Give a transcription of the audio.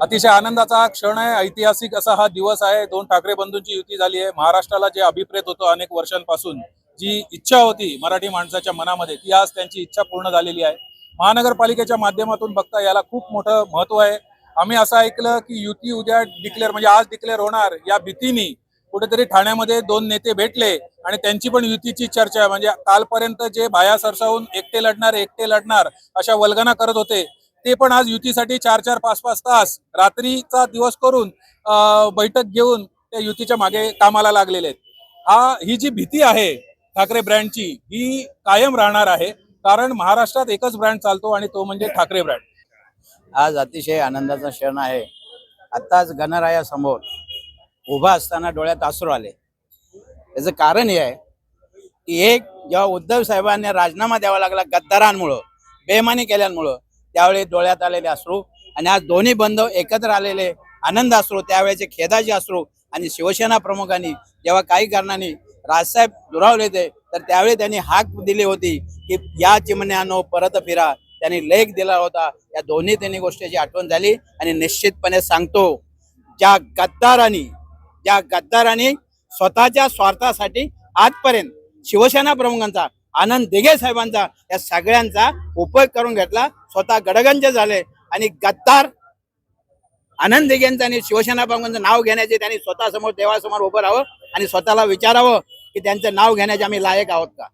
अतिशय आनंदाचा क्षण आहे. ऐतिहासिक असा हा दिवस आहे. दोन ठाकरे बंधूंची युती झाली आहे. महाराष्ट्राला जे अभिप्रेत होतं अनेक वर्षांपासून जी इच्छा होती मराठी माणसाच्या मनामध्ये ती आज त्यांची इच्छा पूर्ण झालेली आहे. महानगरपालिकेच्या माध्यमातून बघता याला खूप मोठं महत्त्व आहे. आम्ही असं ऐकलं की युती उद्या डिक्लेअर म्हणजे आज डिक्लेअर होणार. या भीतीने कुठेतरी ठाण्यामध्ये दोन नेते भेटले आणि त्यांची पण युतीची चर्चा आहे. म्हणजे कालपर्यंत जे बाया सरसावून एकटे लढणार एकटे लढणार अशा वल्गना करत होते. ते पण आज युतीसाठी चार चार पाच पाच तास रात्रीचा दिवस करून बैठक घेऊन त्या युतीच्या मागे कामाला लागलेले आहेत. हा ही जी भीती आहे ठाकरे ब्रँडची ही कायम राहणार आहे. कारण महाराष्ट्रात एकच ब्रँड चालतो आणि तो म्हणजे ठाकरे ब्रँड. आज अतिशय आनंदाचा क्षण आहे. आत्ताच गणरायासमोर उभा असताना डोळ्यात अश्रू आले. याचं कारण हे आहे की एक जेव्हा उद्धव साहेबांनी राजीनामा द्यावा लागला गद्दारांमुळं बेमानी केल्यामुळं त्यावेळी डोळ्यात आलेले अश्रू आणि आज दोन्ही बंधव एकत्र आलेले आनंद अश्रू त्यावेळेचे खेदाचे अश्रू आणि शिवसेना प्रमुखांनी जेव्हा काही कारणाने राजसाहेब दुरावले ते तर त्यावेळी त्यांनी हाक दिली होती की या चिमण्यानो परत फिरा. त्यांनी लेख दिला होता. या दोन्ही त्यांनी गोष्टीची आठवण झाली आणि निश्चितपणे सांगतो ज्या गद्दारांनी ज्या गद्दारांनी स्वतःच्या स्वार्थासाठी आजपर्यंत शिवसेना प्रमुखांचा आनंद दिघे साहेबांचा या सगळ्यांचा उपयोग करून घेतला. स्वतः गडगंज झाले आणि गद्दार आनंद दिघेंचं आणि शिवसेना प्रमुखांचं नाव घेण्याचे त्यांनी स्वतः समोर देवासमोर उभं राहावं आणि स्वतःला विचारावं की त्यांचं नाव घेण्याचे आम्ही लायक आहोत का?